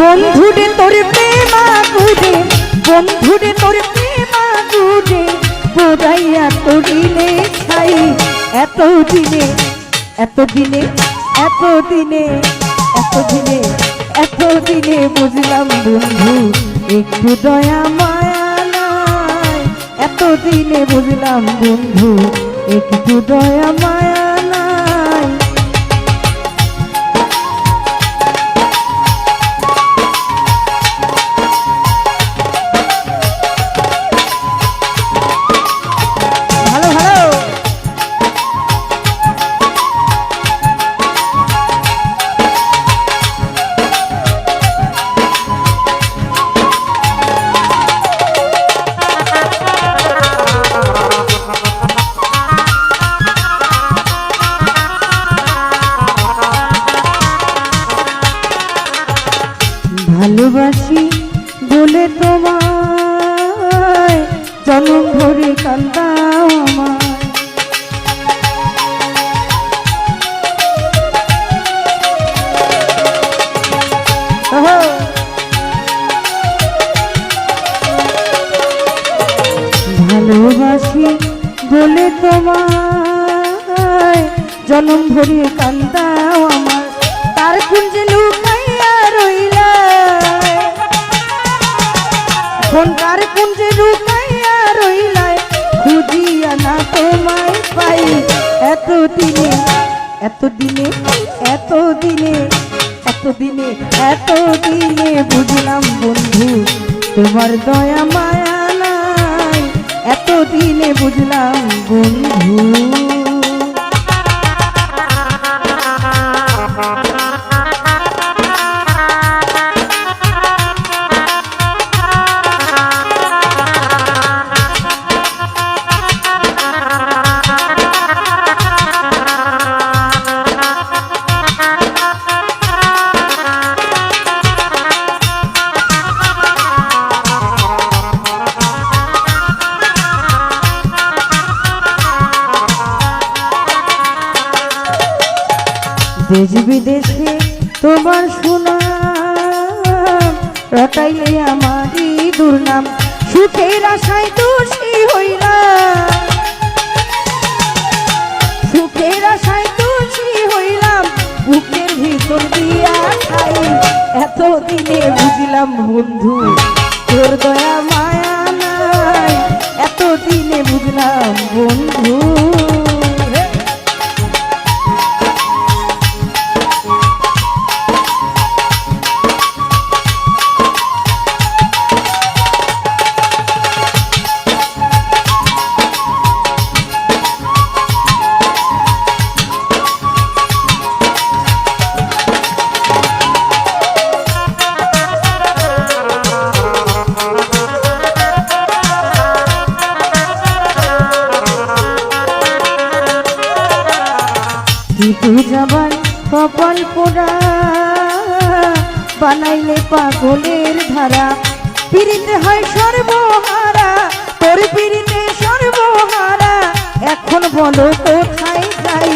বন্ধুরে তোর প্রেমা গুড়ে বন্ধুরে তোর প্রেমা গুড়ে বোধাইয়া তরিলে ছাই এত দিনে এত দিনে এত দিনে এত দিনে এত দিনে বুঝলাম বন্ধু, একটু দয়া মায়া নাই। এত দিনে বুঝলাম বন্ধু, একটু দয়া মায়া জনম ভরে কান্দাও আমায়। ভালোবাসি বলে তোমায়। জনম ভরে কান্দাও আমার তার কুঞ্জে লুকাইয়া এত দিনে এত দিনে এত দিনে এত দিনে এত দিনে বুঝলাম বন্ধু, তোমার দয়া মায়া নাই। এত দিনে বুঝলাম বন্ধু। দেশ বিদেশে তোমার সুনাম। রটাইলে আমারই দুর্নাম। সুখের আশায় দোষী হইলাম। সুখের আশায় দোষী হইলাম। বুকের ভিতর দিয়া খাই। এত দিনে বুঝলাম বন্ধু, তোর দয়া মায়া নাই। এত দিনে বুঝলাম বন্ধু। কিন্তু যাবার কপাল পোড়া। বানাইলে পাগলের ধারা। পিড়িতে হয় সর্বহারা। তোর পিড়িতে সর্বহারা। এখন বলো কোথায় যাই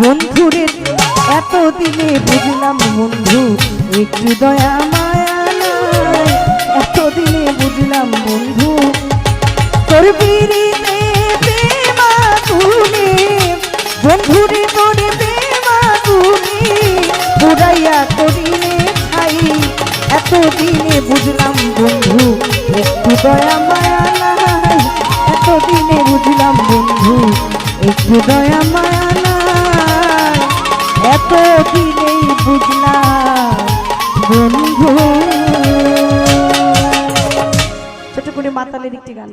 বন্ধুরে এত দিনে বুঝলাম বন্ধু, একটু দয়া মায়া নাই। এত দিনে বুঝলাম বন্ধু, তোর পিড়িতে বুঝলাম বন্ধু, একটু দয়া মায়া নাই এত দিনেই বুঝলাম বন্ধু। ছোট করে মাতালের একটি গান।